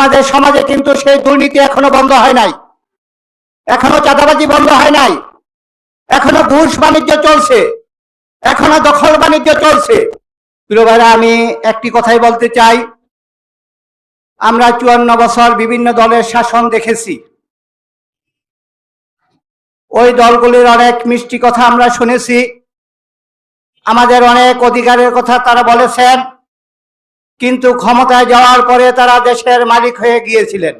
আমাদের সমাজে কিন্তু সেই দুর্নীতি এখনও বন্ধ হয় নাই। এখনও চাঁদাবাজি বন্ধ হয় নাই। এখনও ঘুষ বাণিজ্য চলছে। এখনও দখল বাণিজ্য চলছে। প্রিয় ভাইরা, আমি একটি কথাই বলতে চাই। আমরা চুয়ান্ন বছর বিভিন্ন দলের শাসন দেখেছি। ওই দলগুলির অনেক মিষ্টি কথা আমরা শুনেছি। আমাদের অনেক অধিকারের কথা তারা বলেছেন। কিন্তু ক্ষমতায় যাওয়ার পরে তারা দেশের মালিক হয়ে গিয়েছিলেন।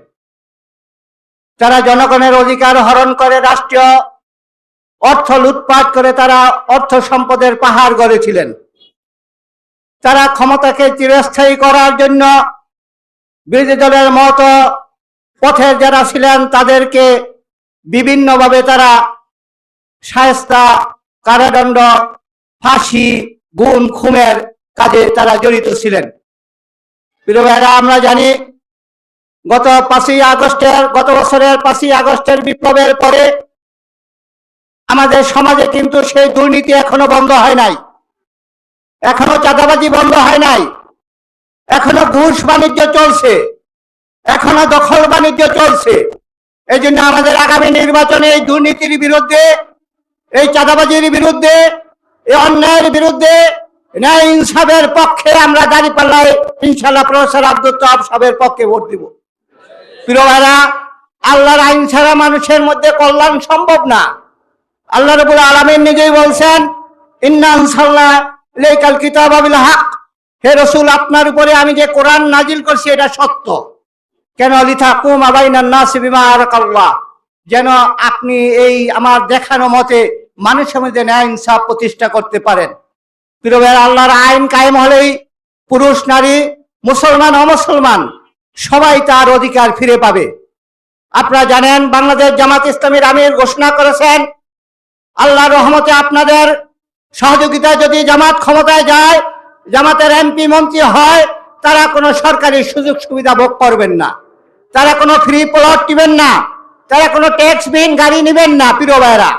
তারা জনগণের অধিকার হরণ করে, রাষ্ট্রীয় অর্থ লুটপাট করে তারা অর্থ সম্পদের পাহাড় গড়েছিলেন। তারা ক্ষমতাকে চিরস্থায়ী করার জন্য বিরোধী দলের মতো পথের যারা ছিলেন, তাদেরকে বিভিন্নভাবে তারা শায়স্তা কারাদণ্ড, ফাঁসি গুণ খুনের কাজে তারা জড়িত ছিলেন। প্রিয় ভাইরা, আমরা জানি গত পাঁচই আগস্টের, গত বছরের পাঁচই আগস্টের বিপ্লবের পরে আমাদের সমাজে কিন্তু সেই দুর্নীতি এখনও বন্ধ হয় নাই। এখনও চাঁদাবাজি বন্ধ হয় নাই। এখনও ঘুষ বাণিজ্য চলছে। এখনও দখল বাণিজ্য চলছে। এই জন্য আমাদের আগামী নির্বাচনে এই দুর্নীতির বিরুদ্ধে, এই চাঁদাবাজির বিরুদ্ধে, এই অন্যায়ের বিরুদ্ধে ন্যায় ইনসাফের পক্ষে আমরা দাঁড়ি পাল্লায় ইনশাল্লাহ প্রফেসর আব্দুল তাব সাহেবের পক্ষে ভোট দিব। প্রিয় ভাইরা, আল্লাহর আইন ছাড়া মানুষের মধ্যে কল্যাণ সম্ভব না। আল্লাহ রবুল আলমিন নিজেই বলছেন ইন্নান সাল্লাহ লেকাল কিতাব আবিল হক। হে রসুল, আপনার উপরে আমি যে কোরআন নাজিল করছি, এটা সত্য। কেন? লিথা কুম আবাইনান নাস বিমা আরাকাল্লাহ। যেন আপনি এই আমার দেখানো মতে মানুষের মধ্যে ন্যায় ইনসাফ প্রতিষ্ঠা করতে পারেন। আল্লাহর আইন কায়েম হলেই পুরুষ, নারী, মুসলমান, অমুসলমান, সবাই তার অধিকার ফিরে পাবে। আপনারা জানেন, বাংলাদেশ জামাত ইসলামীর আমির ঘোষণা করেছেন, আল্লাহর রহমতে আপনাদের সহযোগিতায় যদি জামাত ক্ষমতায় যায়, জামাতের এমপি, মন্ত্রী হয়, তারা কোনো সরকারি সুযোগ সুবিধা ভোগ করবেন না। তারা কোনো ফ্রি প্লট নেবেন না। তারা কোনো ট্যাক্স বিন গাড়ি নেবেন না প্রিয় ভাইরা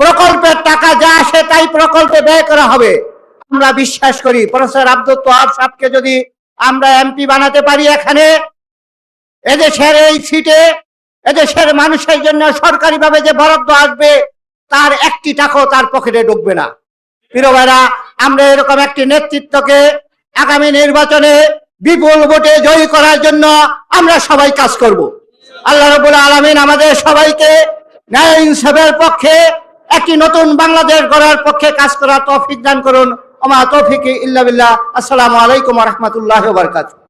প্রকল্পের টাকা যা আসে তাই প্রকল্পে ব্যয় করা হবে। আমরা বিশ্বাস করি, প্রফেসর আব্দুল তোহাব সাহেবকে যদি আমরা এমপি বানাতে পারি এখানে, এদেশের এই সিটে, এদেশের মানুষের জন্য সরকারিভাবে যে বরাদ্দ আসবে, তার একটি টাকাও তার পকেটে ঢুকবে না। প্রিয় আমরা এরকম একটি নেতৃত্বকে আগামী নির্বাচনে বিপুল ভোটে জয়ী করার জন্য আমরা সবাই কাজ করব। আল্লাহ রবুল আলমিন আমাদের সবাইকে ন্যায় ইনসাফের পক্ষে একটি নতুন বাংলাদেশ গড়ার পক্ষে কাজ করার তৌফিক দান করুন। আমা তৌফিক ইল্লা বিল্লাহ। আসসালামু আলাইকুম রহমতুল্লাহ বারকাত